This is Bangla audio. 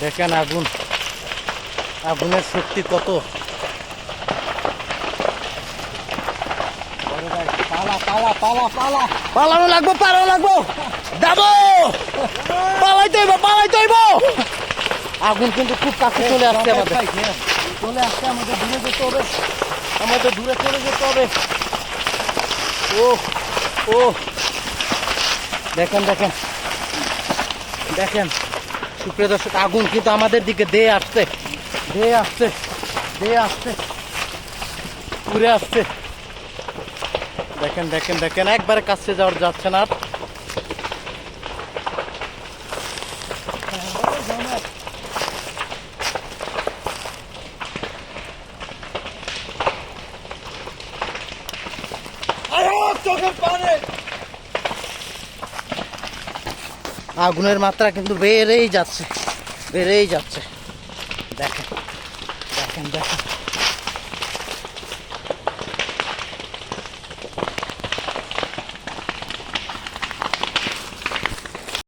দেখেন আগুন। আগুনের শক্তি কত? পালা পালা পালা পালা। পালানো লাগবো পালানো লাগবো। যাব। পালাইতে হইব পালাইতে হইব। আগুন কিন্তু খুব কাছে চলে আসছে আমাদের। চলে আসছে আমাদের দূরে যেতে হবে। আমাদের দূরে চলে যেতে হবে। ও ও। দেখেন দেখেন। দেখেন। সুপ্রিয় দর্শক, আগুন কিন্তু আমাদের দিকে দিয়ে আসছে দিয়ে আসছে দিয়ে আসছে, উড়ে আসছে দেখেন দেখেন দেখেন, একবারে কাছে যাওয়ার যাচ্ছে না। চোখের পানে আগুনের মাত্রা কিন্তু বেড়েই যাচ্ছে বেড়েই যাচ্ছে। দেখেন দেখেন দেখেন।